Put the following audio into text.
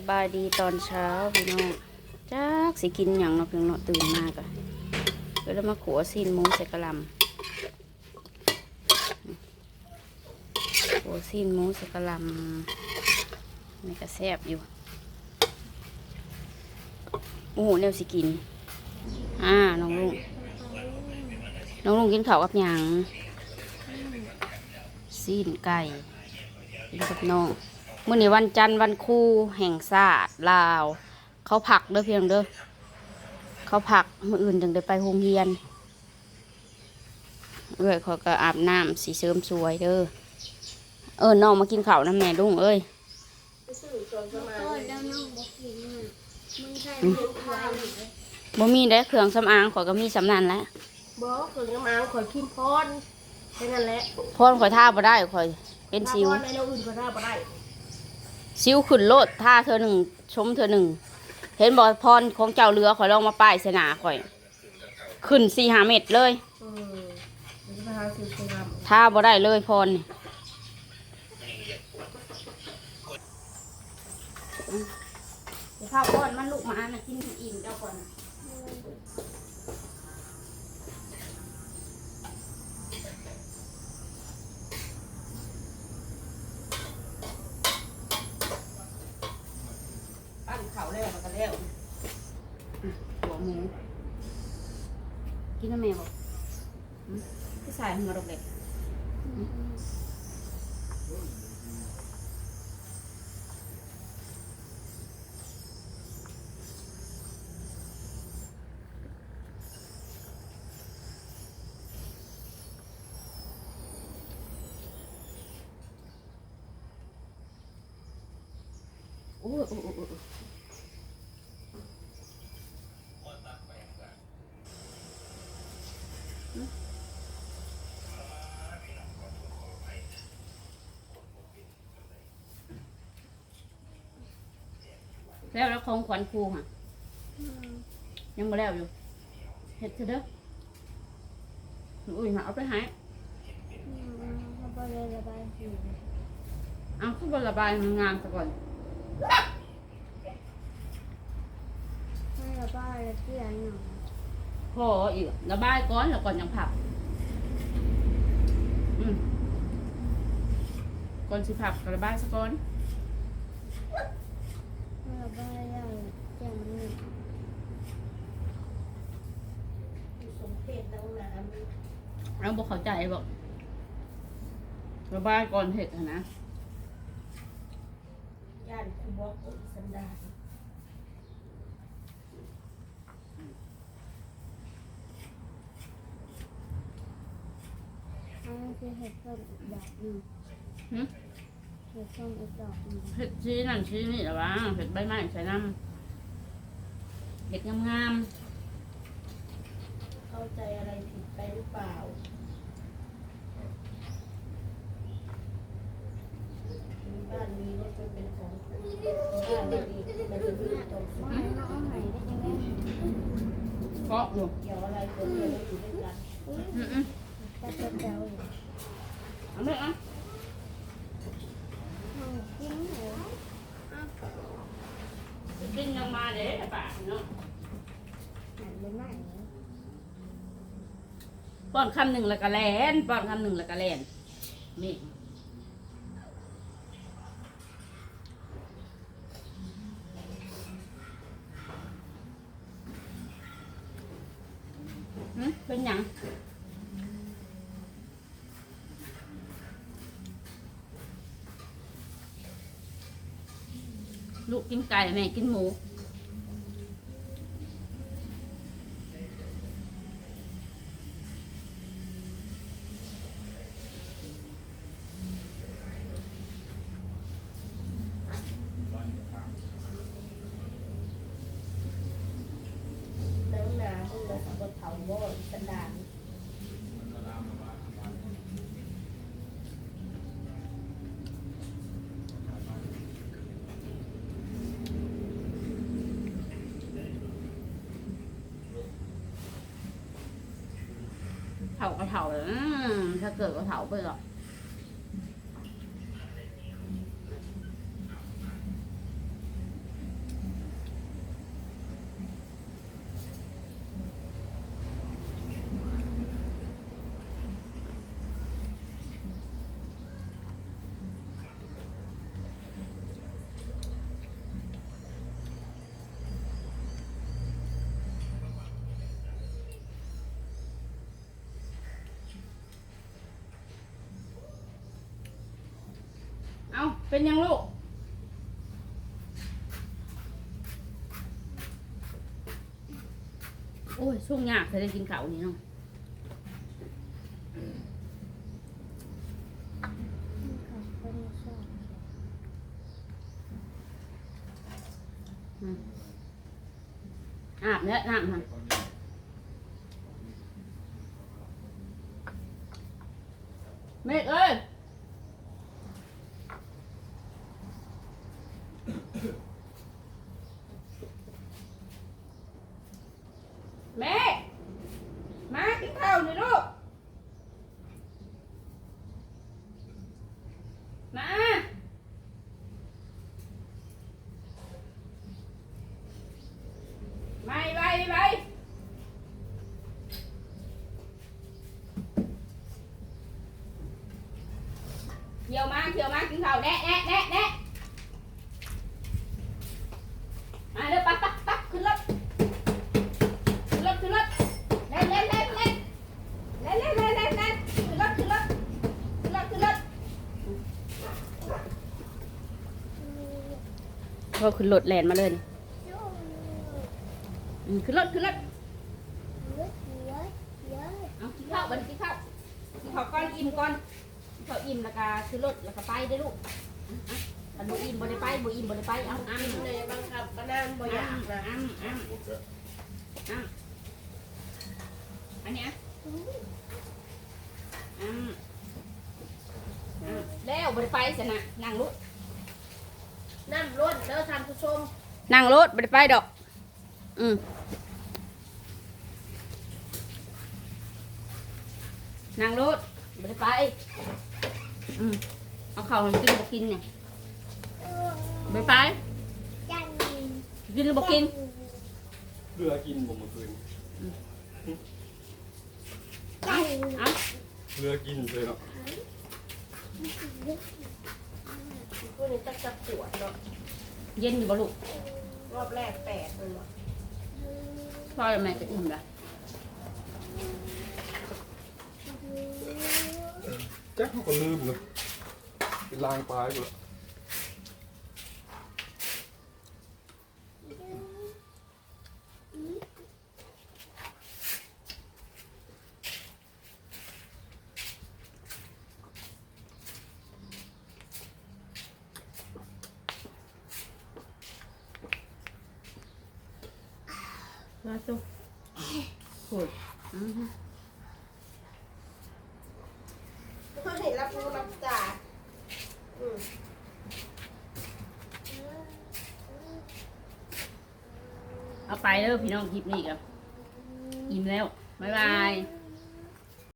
สบายดีตอนเช้าพี่น้องจักสิกินอย่างเนาเพียงเนาะตื่นมากอะก็เลยมาขัวซีนหมูใส่กะลำขัวซีนหมูใส่กะล่ำนี่ก็แซ่บอยู่โอ้โหแนวสิกิน อ่าน้องลุงน้องลุงกินข้าวกับหยังซีนไก่กินกับน้อง มื่อนี้วันจันทร์วันครูแห่งศาสตร์ลาว เขาผักเด้อเพียงเด้อเขาผักมื่ออื่นจึงได้ไปโรงเรียนเอ้ยเขาก็อาบน้ำสีเสริมสวยเด้อเออน้องมากินข้าวน้ำแม่ลุงเอ้ยก็แล้วน้องบอกกินอะมึงใช่ไหมไว้อยู่เลยบ่มีได้เครื่องสำอางขอยก็มีสำนันแหล้วบอกเกิดมาขอยคิมพรแค่นั้นแหละพอนขอยท่าบ่ได้ขอยเป็นซิวถ้าพรในเราอื่นก็ได้บ่ได้ ซิวขึ้นโลดท่าเธอหนึ่งชมเธอหนึ่ง เห็นบอพรของเจ้าเรือขอยลองมาป้ายสนาข่อย ขึ้นสี่ห้าเมตรเลยเออเดี๋ยวจะไปหาซื้อโซดาท่าบ่ได้เลยพรนี่เดี๋ยวข้าวก้อนมันลูกหมานะกินอิ่มเจ้าก่อนนะปั้นเขาว แล้วมันก็แล้วอะหัวหมูกินน้ำแม่บอกอืมพี่สายหัวดอกเด็กโอ้ยโอ้ยโอ้ แล้วแล้วของขวัญครูค่ะ ยังมาแล้วอยู่เห็ดเถอะเด้ออุ้ยมาเอาไปหายเขาบอกเลยระบายเอาขึ้นบนระบายมันงามซะก่อนไม่ระบายเลยเพื่อนหน่อยพออีกระบายก้อนแล้วก่อนยังผับอืมก่อนสิผักระบายซะก่อน ไม่ระบายแล้วแจ้งหนึ่งสมเพศตั้งนานเอาบอกเข้าใจบอกระบายก่อนเห็ดอะนะย่านคูบอกอุสันดานอันนั้นคือเห็ดส้มอีกดอกหนึ่งหึ เห็ดส้มอีกดอกหนึ่งเห็ดชี้นั่นชี้นี่หรอวะเห็ดใบไม้ใส่น้ำเห็ดงามเข้าใจอะไรผิดไปหรือเปล่า มีบ้านมีรถมันเป็นของคุณบ้านไม่ดีมันจะมีตรงว่าให้น้องหายได้ยังไงๆเกาะอยู่เกี่ยวอะไรคนเดียวเราอยู่ด้วยกัน อืมแต่ก็เดาอยู่ๆเอาเลยอะ น้องกินเหรออ้าว กินยังมาเด้อป่าเนาะหันไปไหนป้อนคำหนึ่งแล้วก็แลนป้อนคำหนึ่งแล้วก็แลนนี่หึเป็นหยัง กินไก่แม่กินหมู ตั้งนานมึงเลยสับปะเถาโว้ยสันดาน เถาก็เถาเลยอืมถ้าเกิดก็เถาไปหรอก เอาเป็นยังลูก โอ้ย ช่วงยากเคยได้กินเข้านี่เนาะอาบแล้วน้ำค่ะเมฆเอ้ย แม่มากินข้าวหน่อยลูก มา ไม่ไปไปเขี่ยวมาเขี่ยวมากินข้าว แน่แน่มาเร็วปั๊บปั๊บปั๊บขึ้นรถขึ้นรถขึ้นรถเล่นเล่นเล่นเล่นเล่นเล่นเล่นเล่นเล่นขึ้นรถขึ้นรถขึ้นรถขึ้นรถพอขึ้นรถแลนมาเลยนี่อืมขึ้นรถขึ้นรถเอากินข้าวบัดนกินข้าวกินข้าวก้อนอิ่มก่อนกินข้าวอิ่มแล้วก็คือรถแล้วก็ไปได้อลูก มันบ่อิ่มบ่ได้ไปบ่อิ่มบ่ได้ไปเอาอ้ำเลยบังคับก็นั่นบ่อยากนะอ้ำอ้ำอ้ำอันเนี้ยอ้ำอ้ำแล้วบ่ได้ไปสินะนั่งรถน้ำล้นเด้อท่านผู้ชมนั่งรถบ่ได้ไปดอก อืมนั่งรถบ่ได้ไปอืม เอาข้าวให้กินบ่กินเนี่ยบ่ได้ไปจันกินหรือบ่กินเรือกินบ่เมื่อคืนเอาเอาเรือกินเลยเนาะพวกนี้จะจะปวดเนาะเย็นอยู่บ่ลูกรอบแรกแปดเลยเนาะพ่อแม่จะอุ่นละแจ็คเขาก็ลืมเลย เป็นลางปลายอยู่แล้วมาสุขวดรับรู้รับจ่า เอาไปเด้อพี่น้องคลิปนี้กับอิ่มแล้ว บ๊ายบาย